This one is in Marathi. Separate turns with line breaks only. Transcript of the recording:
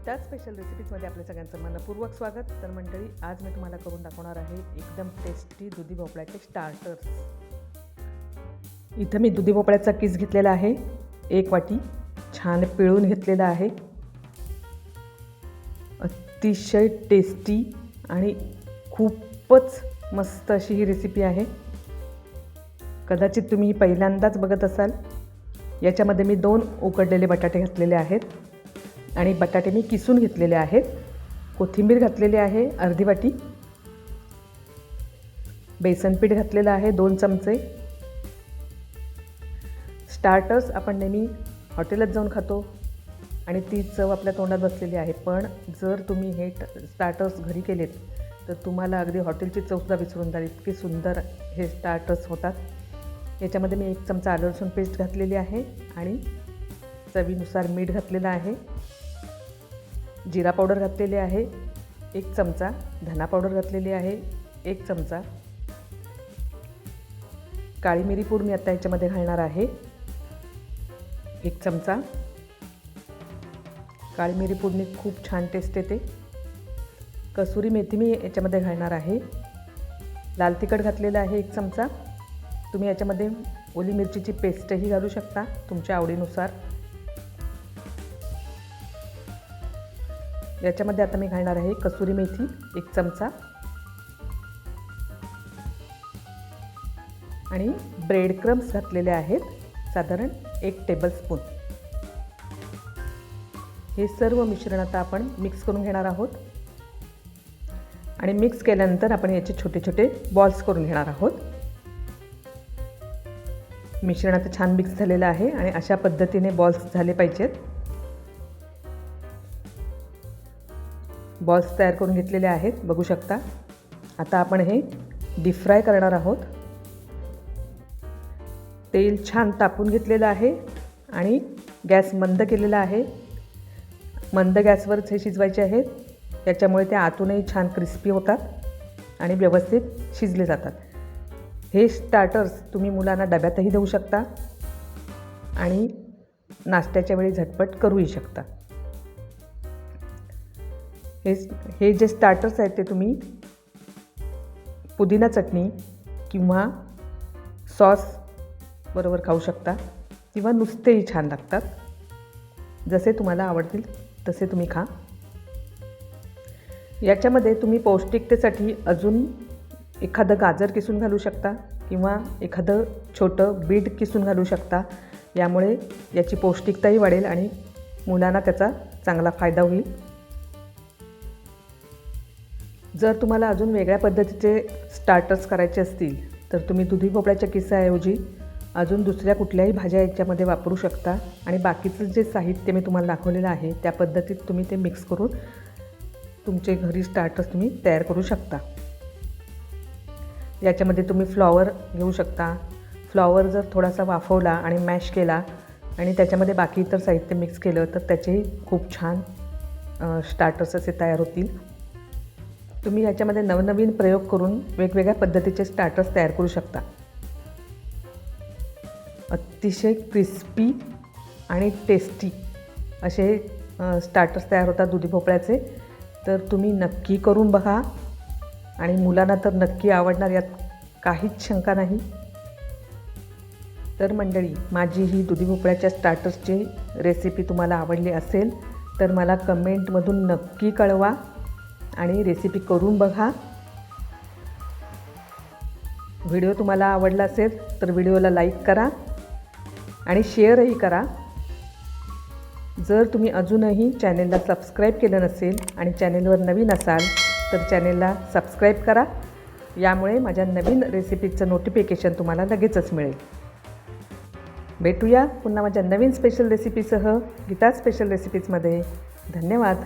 स्पेशल रेसिपीजमध्ये आपल्या सगळ्यांचं मनपूर्वक स्वागत. तर मंडळी आज मी तुम्हाला करून दाखवणार आहे एकदम टेस्टी दुधी भोपळ्याचे स्टार्टर्स इथं मी दुधी भोपळ्याचा किस घेतलेला आहे. एक वाटी छान पिळून घेतलेला आहे. अतिशय टेस्टी आणि खूपच मस्त अशी ही रेसिपी आहे. कदाचित तुम्ही ही पहिल्यांदाच बघत असाल. याच्यामध्ये मी दोन उकडलेले बटाटे घातलेले आहेत. आणि बटाटे मी किसून घेतलेले आहेत. कोथिंबीर घातलेली आहे अर्धी वाटी. बेसन पीठ घातलेलं आहे दोन चमचे. स्टार्टर्स आपण नेहमी हॉटेलात जाऊन खातो आणि ती चव आपल्या तोंडात बसलेली आहे. पण जर तुम्ही हे स्टार्टर्स घरी केलेत तर तुम्हाला अगदी हॉटेलची चवसुद्धा विसरून जाईल. इतके सुंदर हे स्टार्टर्स होतात. याच्यामध्ये मी एक चमचा आलं लसूण पेस्ट घातलेली आहे आणि चवीनुसार मीठ घातलेलं आहे. जिरा पावडर घातलेली आहे. एक चमचा धना पावडर घातलेली आहे. एक चमचा. काळी मिरी पूड मी आता याच्यामध्ये घालणार आहे. एक चमचा. काळी मिरी पूडने खूप छान टेस्ट येते. कसुरी मेथी मी याच्यामध्ये घालणार आहे. लाल तिखट घातलेलं आहे एक चमचा. तुम्ही याच्यामध्ये ओली मिरचीची पेस्टही घालू शकता तुमच्या आवडीनुसार. याच्यामध्ये आता मी घालणार आहे कसुरी मेथी एक चमचा. आणि ब्रेड क्रम्स घातलेले आहेत साधारण एक टेबलस्पून हे सर्व मिश्रण आता आपण मिक्स करून घेणार आहोत. आणि मिक्स केल्यानंतर आपण याचे छोटे छोटे बॉल्स करून घेणार आहोत. मिश्रण आता छान मिक्स झालेलं आहे आणि अशा पद्धतीने बॉल्स झाले पाहिजेत. बॉल्स तयार करून घेतलेले आहेत. बघू शकता. आता आपण हे डीप फ्राय करणार आहोत. तेल छान तापून घेतलेलं आहे आणि गॅस मंद केलेला आहे. मंद गॅसवरच हे शिजवायचे आहेत. त्याच्यामुळे ते आतूनही छान क्रिस्पी होतात आणि व्यवस्थित शिजले जातात. हे स्टार्टर्स तुम्ही मुलांना डब्यातही देऊ शकता आणि नाश्त्याच्या वेळी झटपट करूही शकता. हे हे जे स्टार्टर्स आहेत ते तुम्ही पुदिना चटणी किंवा सॉस बरोबर खाऊ शकता किंवा नुसतेही छान लागतात. जसे तुम्हाला आवडतील तसे तुम्ही खा. याच्यामध्ये तुम्ही पौष्टिकतेसाठी अजून एखादं गाजर किसून घालू शकता किंवा एखादं छोटं बीट किसून घालू शकता. यामुळे याची पौष्टिकताही वाढेल आणि मुलांना त्याचा चांगला फायदा होईल. जर तुम्हाला अजून वेगळ्या पद्धतीचे स्टार्टर्स करायचे असतील तर तुम्ही दुधी भोपळ्याच्या किस्साऐवजी अजून दुसऱ्या कुठल्याही भाज्या याच्यामध्ये वापरू शकता. आणि बाकीचं जे साहित्य मी तुम्हाला दाखवलेलं आहे त्या पद्धतीत तुम्ही ते मिक्स करून तुमचे घरी स्टार्टर्स तुम्ही तयार करू शकता. याच्यामध्ये तुम्ही फ्लॉवर घेऊ शकता. फ्लॉवर जर थोडासा वाफवला आणि मॅश केला आणि त्याच्यामध्ये बाकी इतर साहित्य मिक्स केलं तर त्याचेही खूप छान स्टार्टर्स असे तयार होतील. तुम्ही याच्यामध्ये नवनवीन प्रयोग करून वेगवेगळ्या पद्धतीचे स्टार्टर्स तयार करू शकता. अतिशय क्रिस्पी आणि टेस्टी असे स्टार्टर्स तयार होतात दुधी भोपळ्याचे. तर तुम्ही नक्की करून बघा. आणि मुलांना तर नक्की आवडणार यात काहीच शंका नाही. तर मंडळी माझी ही दुधी भोपळ्याच्या स्टार्टर्सची रेसिपी तुम्हाला आवडली असेल तर मला कमेंटमधून नक्की कळवा. आणि रेसिपी करून बघा. व्हिडिओ तुम्हाला आवडला असेल तर व्हिडिओला लाईक करा आणि शेअरही करा. जर तुम्ही अजूनही चॅनेलला सबस्क्राईब केलं नसेल आणि चॅनेलवर नवीन असाल तर चॅनेलला सबस्क्राईब करा. यामुळे माझ्या नवीन रेसिपीचं नोटिफिकेशन तुम्हाला लगेचच मिळेल. भेटूया पुन्हा माझ्या नवीन स्पेशल रेसिपीसह गीता स्पेशल रेसिपीजमध्ये धन्यवाद.